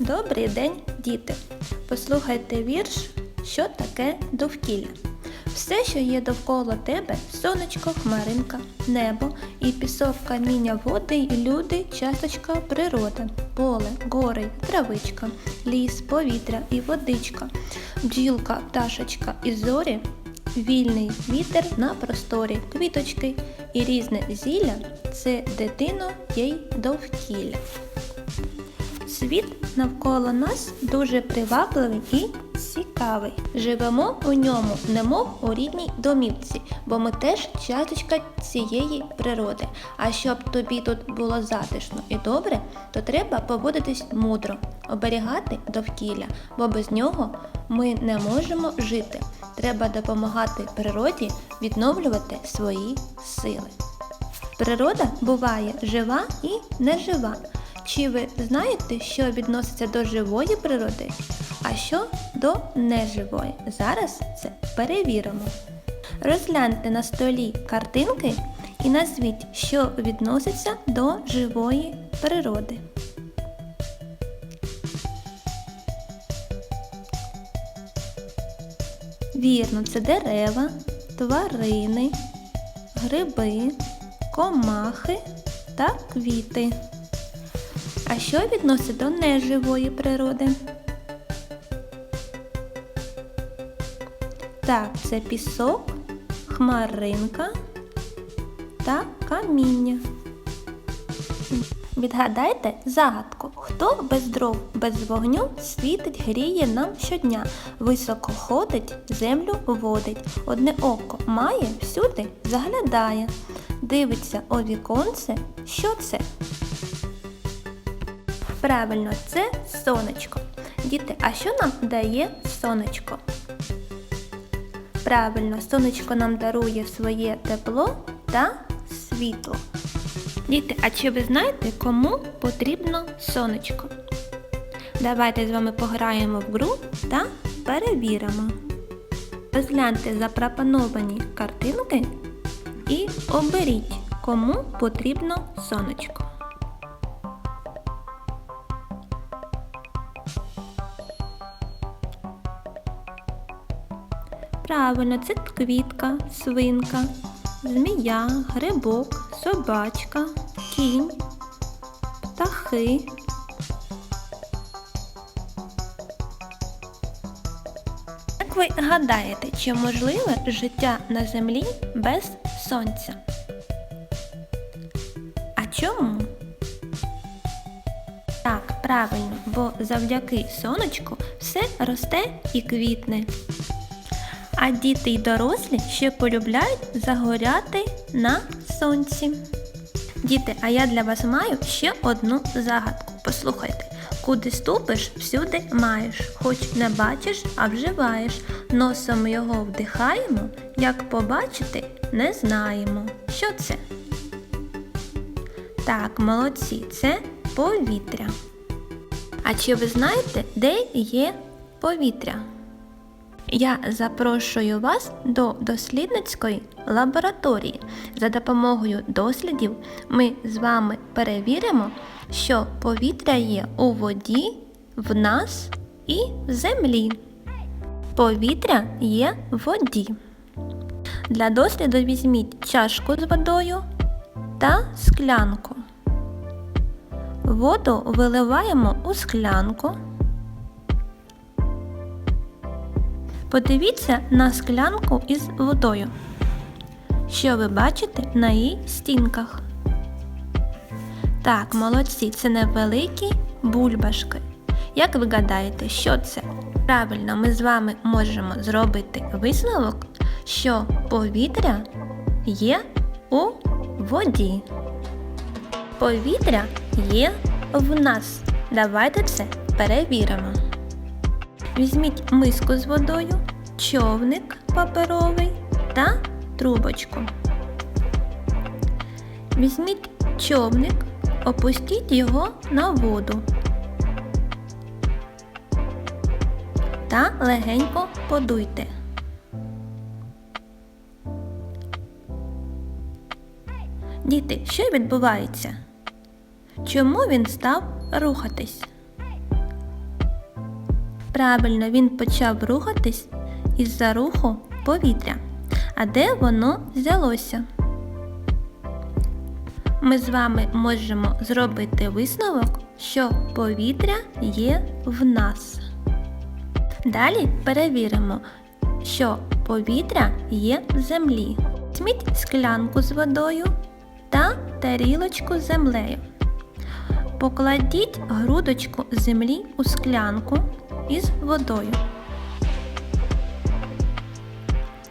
Добрий день, діти! Послухайте вірш, що таке довкілля. Все, що є довкола тебе, сонечко, хмаринка, небо і пісок, каміння, води, і люди, часточка, природа, поле, гори, травичка, ліс, повітря і водичка, бджілка, пташечка і зорі, вільний вітер на просторі, квіточки і різне зілля це дитино їй довкілля. Світ навколо нас дуже привабливий і цікавий. Живемо у ньому, немов у рідній домівці, бо ми теж часточка цієї природи. А щоб тобі тут було затишно і добре, то треба поводитись мудро, оберігати довкілля, бо без нього ми не можемо жити. Треба допомагати природі відновлювати свої сили. Природа буває жива і нежива. Чи ви знаєте, що відноситься до живої природи, а що до неживої? Зараз це перевіримо. Розгляньте на столі картинки і назвіть, що відноситься до живої природи. Вірно, це дерева, тварини, гриби, комахи та квіти. А що відносить до неживої природи? Так, це пісок, хмаринка та каміння. Відгадайте загадку, хто без дров, без вогню світить, гріє нам щодня, високо ходить, землю водить, одне око має, всюди заглядає, дивиться у віконце, що це? Правильно, це сонечко. Діти, а що нам дає сонечко? Правильно, сонечко нам дарує своє тепло та світло. Діти, а чи ви знаєте, кому потрібно сонечко? Давайте з вами пограємо в гру та перевіримо. Розгляньте запропоновані картинки і оберіть, кому потрібно сонечко. Правильно, це квітка, свинка, змія, грибок, собачка, кінь, птахи. Як ви гадаєте, чи можливе життя на землі без сонця? А чому? Так, правильно, бо завдяки сонечку все росте і квітне. А діти й дорослі ще полюбляють загоряти на сонці. Діти, а я для вас маю ще одну загадку. Послухайте, куди ступиш, всюди маєш, хоч не бачиш, а вживаєш. Носом його вдихаємо, як побачити, не знаємо. Що це? Так, молодці, це повітря. А чи ви знаєте, де є повітря? Я запрошую вас до дослідницької лабораторії. За допомогою дослідів ми з вами перевіримо, що повітря є у воді, в нас і в землі. Повітря є в воді. Для досліду візьміть чашку з водою та склянку. Воду виливаємо у склянку. Подивіться на склянку із водою. Що ви бачите на її стінках? Так, молодці, це невеликі бульбашки. Як ви гадаєте, що це? Правильно, ми з вами можемо зробити висновок, що повітря є у воді. Повітря є в нас. Давайте це перевіримо. Візьміть миску з водою, човник паперовий та трубочку. Візьміть човник, опустіть його на воду та легенько подуйте. Діти, що відбувається? Чому він став рухатись? Правильно, він почав рухатись із-за руху повітря. А де воно взялося? Ми з вами можемо зробити висновок, що повітря є в нас. Далі перевіримо, що повітря є в землі. Візьміть склянку з водою та тарілочку з землею. Покладіть грудочку землі у склянку із водою.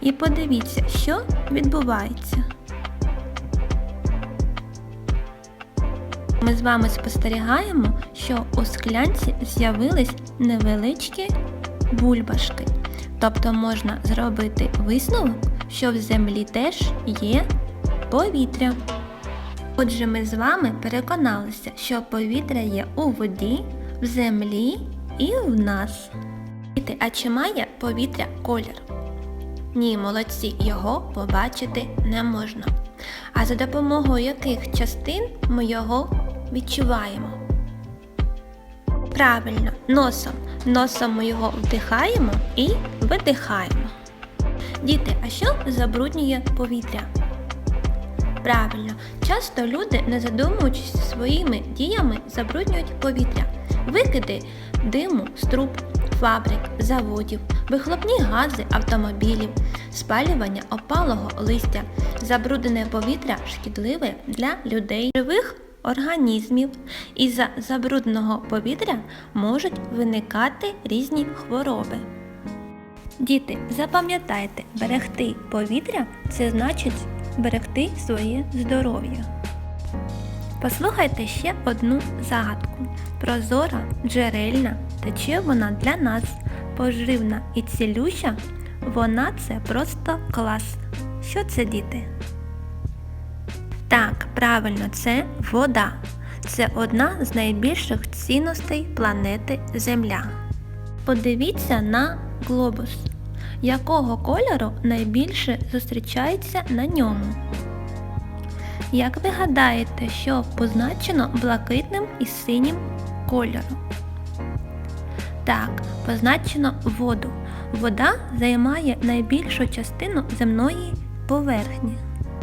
І подивіться, що відбувається. Ми з вами спостерігаємо, що у склянці з'явились невеличкі бульбашки. Тобто можна зробити висновок, що в землі теж є повітря. Отже, ми з вами переконалися, що повітря є у воді, в землі і в нас. А чи має повітря колір? Ні, молодці, його побачити не можна. А за допомогою яких частин ми його відчуваємо? Правильно, носом. Носом ми його вдихаємо і видихаємо. Діти, а що забруднює повітря? Правильно, часто люди, не задумуючись своїми діями, забруднюють повітря. Викиди диму з труб, фабрик, заводів, вихлопні гази автомобілів, спалювання опалого листя, забруднене повітря шкідливе для людей живих організмів. Із-за забрудненого повітря можуть виникати різні хвороби. Діти, запам'ятайте, берегти повітря це значить берегти своє здоров'я. Послухайте ще одну загадку. Прозора, джерельна, тече вона для нас, поживна і цілюща, вона це просто клас. Що це діти? Так, правильно, це вода. Це одна з найбільших цінностей планети Земля. Подивіться на глобус. Якого кольору найбільше зустрічається на ньому? Як ви гадаєте, що позначено блакитним і синім кольором? Так, позначено воду. Вода займає найбільшу частину земної поверхні.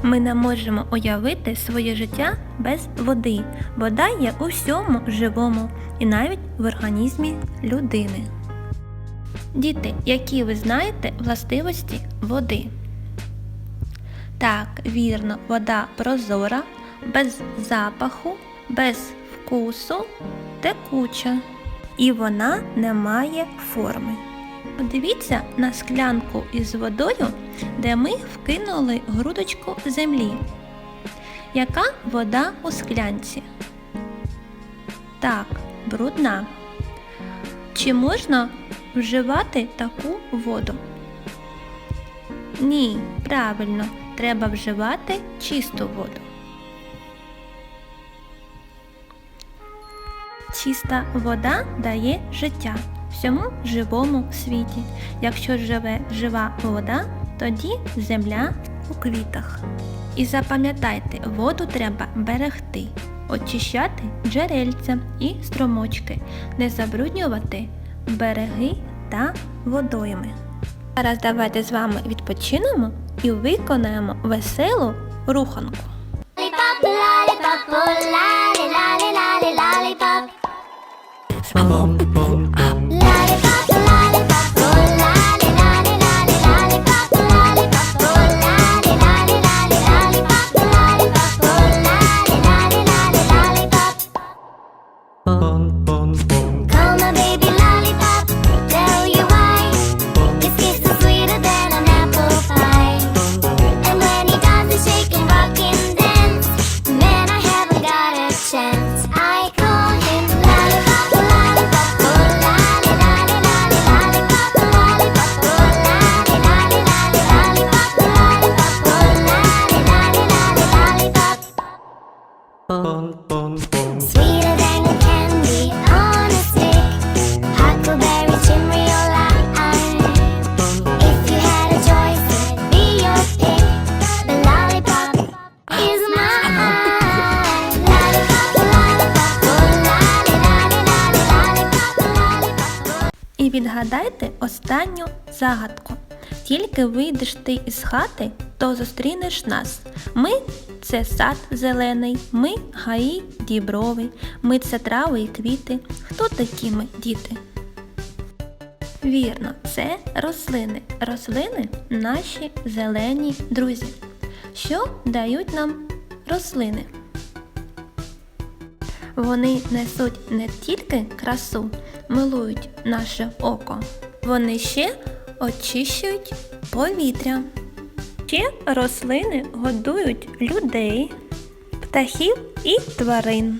Ми не можемо уявити своє життя без води. Вода є у всьому живому і навіть в організмі людини. Діти, які ви знаєте властивості води? Так, вірно, вода прозора, без запаху, без вкусу, текуча. І вона не має форми. Подивіться на склянку із водою, де ми вкинули грудочку землі. Яка вода у склянці? Так, брудна. Чи можна вживати таку воду? Ні, правильно, треба вживати чисту воду. Чиста вода дає життя всьому живому світі. Якщо живе жива вода, тоді земля у квітах. І запам'ятайте, воду треба берегти, очищати джерельця і струмочки, не забруднювати береги та водойми. Зараз давайте з вами відпочинемо і виконаємо веселу руханку. Lollipop, відгадайте останню загадку. Тільки вийдеш ти із хати, то зустрінеш нас. Ми це сад зелений, ми гаї діброви, ми це трави і квіти. Хто такі ми, діти? Вірно, це рослини. Рослини наші зелені друзі. Що дають нам рослини? Вони несуть не тільки красу, милують наше око, вони ще очищують повітря. Ще рослини годують людей, птахів і тварин.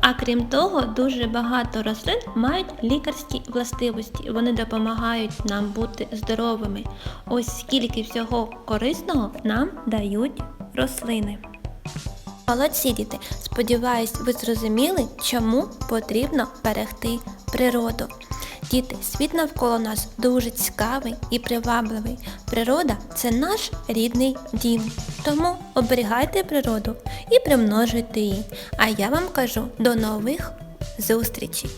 А крім того, дуже багато рослин мають лікарські властивості. Вони допомагають нам бути здоровими. Ось скільки всього корисного нам дають рослини. Молодці діти! Сподіваюсь, ви зрозуміли, чому потрібно берегти природу. Діти, світ навколо нас дуже цікавий і привабливий. Природа це наш рідний дім. Тому оберігайте природу і примножуйте її. А я вам кажу до нових зустрічей!